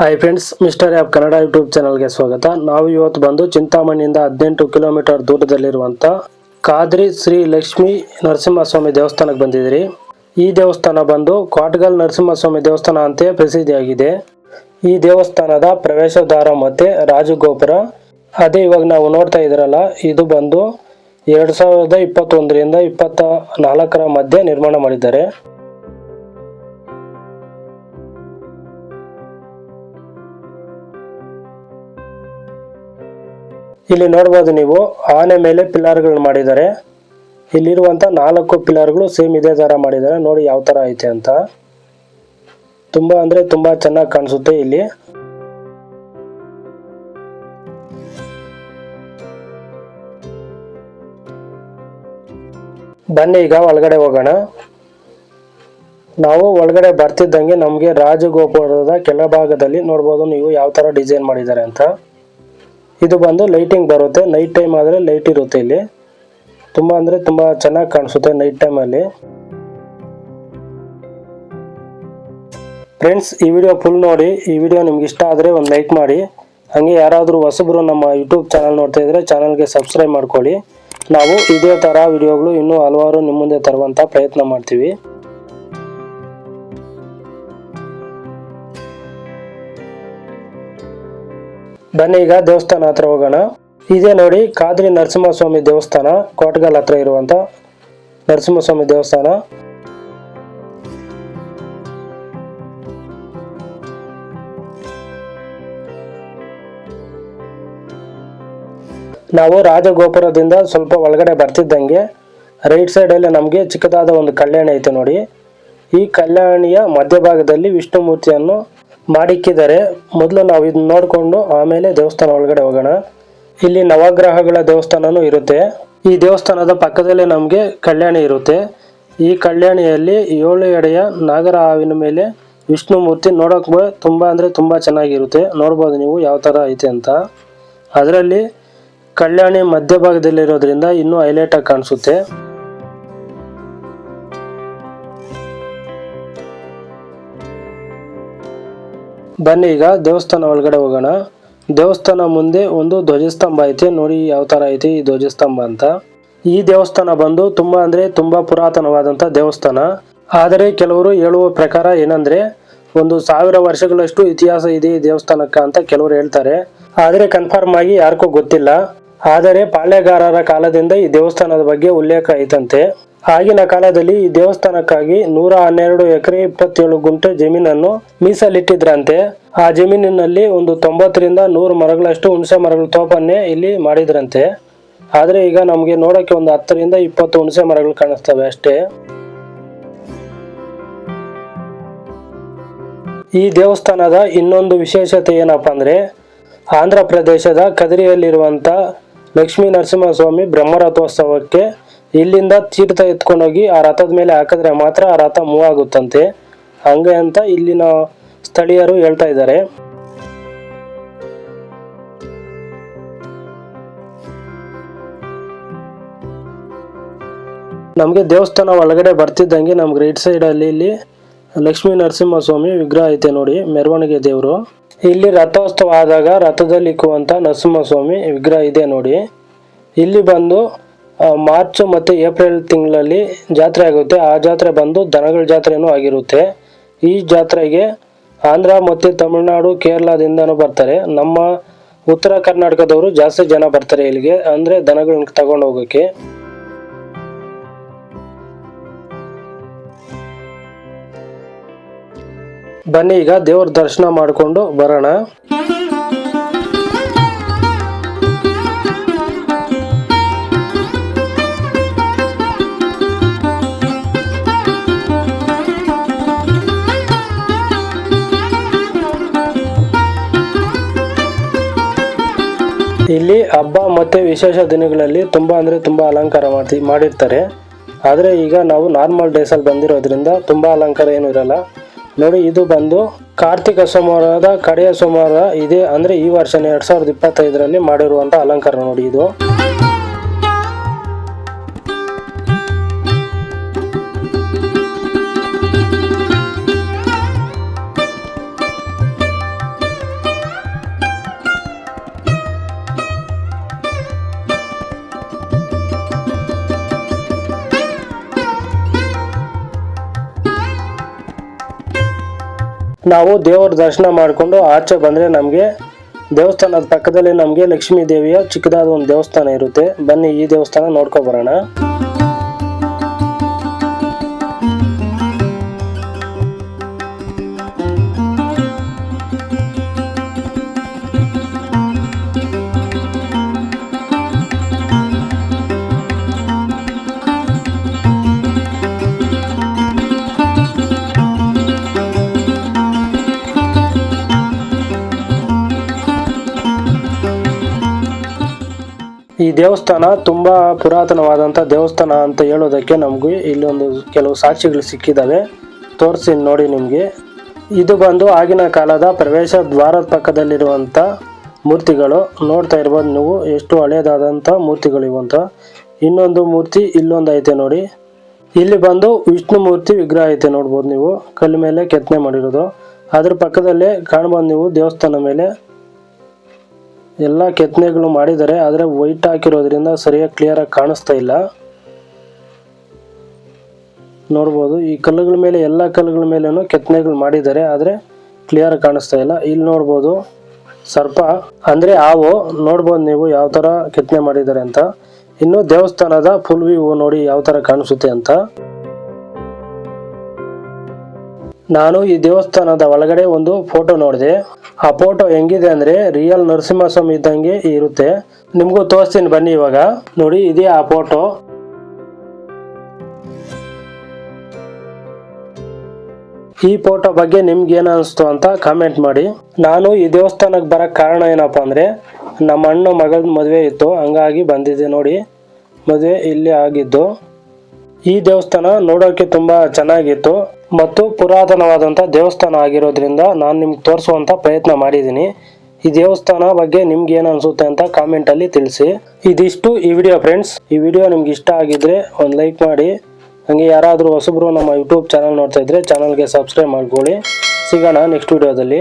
Hi friends mister app Kannada YouTube ಚಾನಲ್ಗೆ ಸ್ವಾಗತ. ನಾವು ಇವತ್ತು ಬಂದು ಚಿಂತಾಮಣಿಯಿಂದ ಹದಿನೆಂಟು ಕಿಲೋಮೀಟರ್ ದೂರದಲ್ಲಿರುವಂಥ ಕಾದ್ರಿ ಶ್ರೀ ಲಕ್ಷ್ಮೀ ನರಸಿಂಹಸ್ವಾಮಿ ದೇವಸ್ಥಾನಕ್ಕೆ ಬಂದಿದ್ದೀರಿ. ಈ ದೇವಸ್ಥಾನ ಬಂದು ಕ್ವಾಟ್ಗಲ್ ನರಸಿಂಹಸ್ವಾಮಿ ದೇವಸ್ಥಾನ ಅಂತೆಯೇ ಪ್ರಸಿದ್ಧಿಯಾಗಿದೆ. ಈ ದೇವಸ್ಥಾನದ ಪ್ರವೇಶ ದ್ವಾರ ಮತ್ತು ರಾಜಗೋಪುರ. ಅದೇ ಇವಾಗ ನಾವು ನೋಡ್ತಾ ಇದ್ದೀರಲ್ಲ ಇದು ಬಂದು ಎರಡು ಸಾವಿರದ ಇಪ್ಪತ್ತೊಂದರಿಂದ ಇಪ್ಪತ್ತ ನಾಲ್ಕರ ಮಧ್ಯೆ ನಿರ್ಮಾಣ ಮಾಡಿದ್ದಾರೆ. ಇಲ್ಲಿ ನೋಡ್ಬೋದು ನೀವು, ಆನೆ ಮೇಲೆ ಪಿಲ್ಲರ್ಗಳನ್ನ ಮಾಡಿದ್ದಾರೆ. ಇಲ್ಲಿರುವಂಥ ನಾಲ್ಕು ಪಿಲ್ಲರ್ಗಳು ಸೇಮ್ ಇದೇ ಥರ ಮಾಡಿದ್ದಾರೆ. ನೋಡಿ ಯಾವ ಥರ ಐತೆ ಅಂತ. ತುಂಬ ಅಂದರೆ ತುಂಬ ಚೆನ್ನಾಗಿ ಕಾಣಿಸುತ್ತೆ ಇಲ್ಲಿ. ಬನ್ನಿ ಈಗ ಒಳಗಡೆ ಹೋಗೋಣ. ನಾವು ಒಳಗಡೆ ಬರ್ತಿದ್ದಂಗೆ ನಮಗೆ ರಾಜಗೋಪುರದ ಕೆಳಭಾಗದಲ್ಲಿ ನೋಡ್ಬೋದು ನೀವು ಯಾವ ಥರ ಡಿಸೈನ್ ಮಾಡಿದ್ದಾರೆ ಅಂತ. ಇದು ಬಂದು ಲೈಟಿಂಗ್ ಬರುತ್ತೆ. ನೈಟ್ ಟೈಮ್ ಆದರೆ ಲೈಟ್ ಇರುತ್ತೆ ಇಲ್ಲಿ. ತುಂಬ ಅಂದರೆ ತುಂಬ ಚೆನ್ನಾಗಿ ಕಾಣಿಸುತ್ತೆ ನೈಟ್ ಟೈಮಲ್ಲಿ ಫ್ರೆಂಡ್ಸ್ ಈ ವಿಡಿಯೋ ಫುಲ್ ನೋಡಿ. ಈ ವಿಡಿಯೋ ನಿಮ್ಗೆ ಇಷ್ಟ ಆದರೆ ಒಂದು ಲೈಕ್ ಮಾಡಿ. ಹಾಗೆ ಯಾರಾದರೂ ಹೊಸಬರು ನಮ್ಮ ಯೂಟ್ಯೂಬ್ ಚಾನಲ್ ನೋಡ್ತಾ ಇದ್ರೆ ಚಾನಲ್ಗೆ ಸಬ್ಸ್ಕ್ರೈಬ್ ಮಾಡ್ಕೊಳ್ಳಿ. ನಾವು ಇದೇ ಥರ ವಿಡಿಯೋಗಳು ಇನ್ನೂ ಹಲವಾರು ನಿಮ್ಮ ಮುಂದೆ ತರುವಂಥ ಪ್ರಯತ್ನ ಮಾಡ್ತೀವಿ. ಬನ್ನಿ ಈಗ ದೇವಸ್ಥಾನ ಹತ್ರ ಹೋಗೋಣ. ಇದೇ ನೋಡಿ ಕಾದ್ರಿ ನರಸಿಂಹಸ್ವಾಮಿ ದೇವಸ್ಥಾನ, ಕೋಟ್ಗಲ್ ಹತ್ರ ಇರುವಂತ ನರಸಿಂಹಸ್ವಾಮಿ ದೇವಸ್ಥಾನ. ನಾವು ರಾಜಗೋಪುರದಿಂದ ಸ್ವಲ್ಪ ಒಳಗಡೆ ಬರ್ತಿದ್ದಂಗೆ, ರೈಟ್ ಸೈಡಲ್ಲಿ ನಮಗೆ ಚಿಕ್ಕದಾದ ಒಂದು ಕಲ್ಯಾಣಿ ಐತೆ ನೋಡಿ. ಈ ಕಲ್ಯಾಣಿಯ ಮಧ್ಯಭಾಗದಲ್ಲಿ ವಿಷ್ಣುಮೂರ್ತಿಯನ್ನು ಮಾಡಿಕ್ಕಿದ್ದಾರೆ ಮೊದಲು ನಾವು ಇದನ್ನ ನೋಡಿಕೊಂಡು ಆಮೇಲೆ ದೇವಸ್ಥಾನ ಒಳಗಡೆ ಹೋಗೋಣ. ಇಲ್ಲಿ ನವಗ್ರಹಗಳ ದೇವಸ್ಥಾನನೂ ಇರುತ್ತೆ. ಈ ದೇವಸ್ಥಾನದ ಪಕ್ಕದಲ್ಲೇ ನಮಗೆ ಕಲ್ಯಾಣಿ ಇರುತ್ತೆ. ಈ ಕಲ್ಯಾಣಿಯಲ್ಲಿ ಏಳು ಎಡೆಯ ನಾಗರ ಹಾವಿನ ಮೇಲೆ ವಿಷ್ಣು ಮೂರ್ತಿ ನೋಡೋಕೆ ತುಂಬ ಅಂದರೆ ತುಂಬ ಚೆನ್ನಾಗಿರುತ್ತೆ. ನೋಡ್ಬೋದು ನೀವು ಯಾವ ಥರ ಐತೆ ಅಂತ. ಅದರಲ್ಲಿ ಕಲ್ಯಾಣಿ ಮಧ್ಯಭಾಗದಲ್ಲಿರೋದ್ರಿಂದ ಇನ್ನೂ ಹೈಲೈಟಾಗಿ ಕಾಣಿಸುತ್ತೆ. ಬನ್ನಿ ಈಗ ದೇವಸ್ಥಾನ ಒಳಗಡೆ ಹೋಗೋಣ. ದೇವಸ್ಥಾನ ಮುಂದೆ ಒಂದು ಧ್ವಜಸ್ತಂಭ ಐತೆ. ನೋಡಿ ಯಾವ ತರ ಐತೆ ಈ ಧ್ವಜಸ್ತಂಭ ಅಂತ. ಈ ದೇವಸ್ಥಾನ ಬಂದು ತುಂಬ ಅಂದರೆ ತುಂಬ ಪುರಾತನವಾದಂಥ ದೇವಸ್ಥಾನ. ಆದರೆ ಕೆಲವರು ಹೇಳುವ ಪ್ರಕಾರ ಏನಂದರೆ ಒಂದು ಸಾವಿರ ವರ್ಷಗಳಷ್ಟು ಇತಿಹಾಸ ಇದೆ ಈ ದೇವಸ್ಥಾನಕ್ಕೆ ಅಂತ ಕೆಲವರು ಹೇಳ್ತಾರೆ. ಆದರೆ ಕನ್ಫರ್ಮ್ ಆಗಿ ಯಾರಿಗೂ ಗೊತ್ತಿಲ್ಲ. ಆದರೆ ಪಾಳ್ಯಗಾರರ ಕಾಲದಿಂದ ಈ ದೇವಸ್ಥಾನದ ಬಗ್ಗೆ ಉಲ್ಲೇಖ ಐತಂತೆ. ಆಗಿನ ಕಾಲದಲ್ಲಿ ಈ ದೇವಸ್ಥಾನಕ್ಕಾಗಿ ನೂರ ಹನ್ನೆರಡು ಎಕರೆ ಇಪ್ಪತ್ತೇಳು ಗುಂಟೆ ಜಮೀನನ್ನು ಮೀಸಲಿಟ್ಟಿದ್ರಂತೆ. ಆ ಜಮೀನಿನಲ್ಲಿ ಒಂದು ತೊಂಬತ್ತರಿಂದ ನೂರು ಮರಗಳಷ್ಟು ಹುಣಸೆ ಮರಗಳ ತೋಪನ್ನೇ ಇಲ್ಲಿ ಮಾಡಿದ್ರಂತೆ. ಆದರೆ ಈಗ ನಮಗೆ ನೋಡಕ್ಕೆ ಒಂದು ಹತ್ತರಿಂದ ಇಪ್ಪತ್ತು ಹುಣಸೆ ಮರಗಳು ಕಾಣಿಸ್ತವೆ ಅಷ್ಟೇ. ಈ ದೇವಸ್ಥಾನದ ಇನ್ನೊಂದು ವಿಶೇಷತೆ ಏನಪ್ಪಾ ಅಂದ್ರೆ, ಆಂಧ್ರ ಪ್ರದೇಶದ ಕದರಿಯಲ್ಲಿರುವಂಥ ಲಕ್ಷ್ಮೀ ನರಸಿಂಹಸ್ವಾಮಿ ಬ್ರಹ್ಮರಥೋತ್ಸವಕ್ಕೆ ಇಲ್ಲಿಂದ ತೀರ್ಥ ಎತ್ಕೊಂಡೋಗಿ ಆ ರಥದ ಮೇಲೆ ಹಾಕಿದ್ರೆ ಮಾತ್ರ ಆ ರಥ ಮೂವ್ ಆಗುತ್ತಂತೆ. ಹಂಗೆ ಅಂತ ಇಲ್ಲಿನ ಸ್ಥಳೀಯರು ಹೇಳ್ತಾ ಇದ್ದಾರೆ. ನಮಗೆ ದೇವಸ್ಥಾನ ಒಳಗಡೆ ಬರ್ತಿದ್ದಂಗೆ ನಮ್ಗೆ ರೈಟ್ ಸೈಡ್ ಅಲ್ಲಿ ಇಲ್ಲಿ ಲಕ್ಷ್ಮೀ ನರಸಿಂಹಸ್ವಾಮಿ ವಿಗ್ರಹ ಐತೆ ನೋಡಿ, ಮೆರವಣಿಗೆ ದೇವರು. ಇಲ್ಲಿ ರಥೋತ್ಸವ ಆದಾಗ ರಥದಲ್ಲಿ ಇಕ್ಕುವಂತ ನರಸಿಂಹಸ್ವಾಮಿ ವಿಗ್ರಹ ಇದೆ ನೋಡಿ. ಇಲ್ಲಿ ಬಂದು ಮಾರ್ಚ್ ಮತ್ತು ಏಪ್ರಿಲ್ ತಿಂಗಳಲ್ಲಿ ಜಾತ್ರೆ ಆಗುತ್ತೆ. ಆ ಜಾತ್ರೆ ಬಂದು ದನಗಳ ಜಾತ್ರೆನೂ ಆಗಿರುತ್ತೆ. ಈ ಜಾತ್ರೆಗೆ ಆಂಧ್ರ ಮತ್ತು ತಮಿಳುನಾಡು ಕೇರಳದಿಂದನೂ ಬರ್ತಾರೆ. ನಮ್ಮ ಉತ್ತರ ಕರ್ನಾಟಕದವರು ಜಾಸ್ತಿ ಜನ ಬರ್ತಾರೆ ಇಲ್ಲಿಗೆ. ಅಂದರೆ ದನಗಳನ್ನ ತಗೊಂಡು ಹೋಗೋಕ್ಕೆ. ಬನ್ನಿ ಈಗ ದೇವ್ರ ದರ್ಶನ ಮಾಡಿಕೊಂಡು ಬರೋಣ. ಇಲ್ಲಿ ಹಬ್ಬ ಮತ್ತೆ ವಿಶೇಷ ದಿನಗಳಲ್ಲಿ ತುಂಬಾ ಅಂದ್ರೆ ತುಂಬಾ ಅಲಂಕಾರ ಮಾಡ್ತಿ, ಮಾಡಿರ್ತಾರೆ. ಆದರೆ ಈಗ ನಾವು ನಾರ್ಮಲ್ ಅಲ್ಲಿ ಬಂದಿರೋದ್ರಿಂದ ತುಂಬಾ ಅಲಂಕಾರ ಏನು ಇರಲ್ಲ. ನೋಡಿ, ಇದು ಬಂದು ಕಾರ್ತಿಕ ಸೋಮವಾರದ ಕಡೆಯ ಸೋಮವಾರ ಇದೆ. ಅಂದ್ರೆ ಈ ವರ್ಷನೇ ಎರಡ್ ಸಾವಿರದ ಇಪ್ಪತ್ತೈದರಲ್ಲಿ ಮಾಡಿರುವಂತ ಅಲಂಕಾರ ನೋಡಿ ಇದು. ನಾವು ದೇವರ ದರ್ಶನ ಮಾಡಿಕೊಂಡು ಆಚೆ ಬಂದರೆ ನಮಗೆ ದೇವಸ್ಥಾನದ ಪಕ್ಕದಲ್ಲಿ ನಮಗೆ ಲಕ್ಷ್ಮೀ ದೇವಿಯ ಚಿಕ್ಕದಾದ ಒಂದು ದೇವಸ್ಥಾನ ಇರುತ್ತೆ. ಬನ್ನಿ ಈ ದೇವಸ್ಥಾನ ನೋಡ್ಕೊ ಬರೋಣ. ಈ ದೇವಸ್ಥಾನ ತುಂಬಾ ಪುರಾತನವಾದಂಥ ದೇವಸ್ಥಾನ ಅಂತ ಹೇಳೋದಕ್ಕೆ ನಮಗೆ ಇಲ್ಲೊಂದು ಕೆಲವು ಸಾಕ್ಷಿಗಳು ಸಿಕ್ಕಿದ್ದಾವೆ ತೋರಿಸಿ ನೋಡಿ ನಿಮಗೆ. ಇದು ಬಂದು ಆಗಿನ ಕಾಲದ ಪ್ರವೇಶ ದ್ವಾರದ ಪಕ್ಕದಲ್ಲಿರುವಂಥ ಮೂರ್ತಿಗಳು. ನೋಡ್ತಾ ಇರ್ಬೋದು ನೀವು ಎಷ್ಟು ಹಳೆಯದಾದಂಥ ಮೂರ್ತಿಗಳು ಇವಂತ ಇನ್ನೊಂದು ಮೂರ್ತಿ ಇಲ್ಲೊಂದು ಐತೆ ನೋಡಿ. ಇಲ್ಲಿ ಬಂದು ವಿಷ್ಣು ಮೂರ್ತಿ ವಿಗ್ರಹ ಐತೆ ನೋಡ್ಬೋದು ನೀವು. ಕಲ್ಲು ಮೇಲೆ ಕೆತ್ತನೆ ಮಾಡಿರೋದು. ಅದ್ರ ಪಕ್ಕದಲ್ಲೇ ಕಾಣ್ಬೋದು ನೀವು ದೇವಸ್ಥಾನ ಮೇಲೆ ಎಲ್ಲ ಕೆತ್ತನೆಗಳು ಮಾಡಿದ್ದಾರೆ, ಆದರೆ ವೈಟ್ ಹಾಕಿರೋದ್ರಿಂದ ಸರಿಯಾಗಿ ಕ್ಲಿಯರ್ ಆಗಿ ಕಾಣಿಸ್ತಾ ಇಲ್ಲ. ನೋಡ್ಬೋದು, ಈ ಕಲ್ಲುಗಳ ಮೇಲೆ, ಎಲ್ಲ ಕಲ್ಲುಗಳ ಮೇಲೂ ಕೆತ್ತನೆಗಳು ಮಾಡಿದ್ದಾರೆ, ಆದರೆ ಕ್ಲಿಯರ್ ಕಾಣಿಸ್ತಾ ಇಲ್ಲ. ಇಲ್ಲಿ ನೋಡ್ಬೋದು, ಸರ್ಪ, ಅಂದರೆ ಹಾವು, ನೋಡ್ಬೋದು ನೀವು ಯಾವ ಥರ ಕೆತ್ತನೆ ಮಾಡಿದ್ದಾರೆ ಅಂತ. ಇನ್ನು ದೇವಸ್ಥಾನದ ಫುಲ್ ವ್ಯೂ ನೋಡಿ ಯಾವ ಥರ ಕಾಣಿಸುತ್ತೆ ಅಂತ. ನಾನು ಈ ದೇವಸ್ಥಾನದ ಒಳಗಡೆ ಒಂದು ಫೋಟೋ ನೋಡಿದೆ. ಆ ಫೋಟೋ ಹೆಂಗಿದೆ ಅಂದ್ರೆ ರಿಯಲ್ ನರಸಿಂಹಸ್ವಾಮಿ ಇದ್ದಂಗೆ ಇರುತ್ತೆ. ನಿಮಗೂ ತೋರಿಸ್ತೀನಿ ಬನ್ನಿ ಇವಾಗ. ನೋಡಿ, ಇದೇ ಆ ಫೋಟೋ. ಈ ಫೋಟೋ ಬಗ್ಗೆ ನಿಮ್ಗೆ ಏನ ಅನಿಸ್ತು ಅಂತ ಕಾಮೆಂಟ್ ಮಾಡಿ. ನಾನು ಈ ದೇವಸ್ಥಾನಕ್ಕೆ ಬರಕ್ಕೆ ಕಾರಣ ಏನಪ್ಪ ಅಂದ್ರೆ, ನಮ್ಮ ಅಣ್ಣ ಮಗಳ ಮದುವೆ ಇತ್ತು, ಹಂಗಾಗಿ ಬಂದಿದ್ದೆ ನೋಡಿ. ಮದುವೆ ಇಲ್ಲಿ ಆಗಿದ್ದು. ಈ ದೇವಸ್ಥಾನ ನೋಡೋಕೆ ತುಂಬಾ ಚೆನ್ನಾಗಿತ್ತು. ಮತ್ತು ಪುರಾತನವಾದಂಥ ದೇವಸ್ಥಾನ ಆಗಿರೋದ್ರಿಂದ ನಾನು ನಿಮ್ಗೆ ತೋರಿಸುವಂಥ ಪ್ರಯತ್ನ ಮಾಡಿದ್ದೀನಿ. ಈ ದೇವಸ್ಥಾನ ಬಗ್ಗೆ ನಿಮ್ಗೆ ಏನು ಅನಿಸುತ್ತೆ ಅಂತ ಕಾಮೆಂಟಲ್ಲಿ ತಿಳಿಸಿ. ಇದಿಷ್ಟು ಈ ವಿಡಿಯೋ ಫ್ರೆಂಡ್ಸ್ ಈ ವಿಡಿಯೋ ನಿಮ್ಗೆ ಇಷ್ಟ ಆಗಿದ್ರೆ ಒಂದು ಲೈಕ್ ಮಾಡಿ. ಹಂಗೆ ಯಾರಾದರೂ ಹೊಸಬ್ರು ನಮ್ಮ ಯೂಟ್ಯೂಬ್ ಚಾನಲ್ ನೋಡ್ತಾ ಇದ್ರೆ ಚಾನಲ್ಗೆ ಸಬ್ಸ್ಕ್ರೈಬ್ ಮಾಡ್ಕೊಳ್ಳಿ. ಸಿಗೋಣ ನೆಕ್ಸ್ಟ್ ವಿಡಿಯೋದಲ್ಲಿ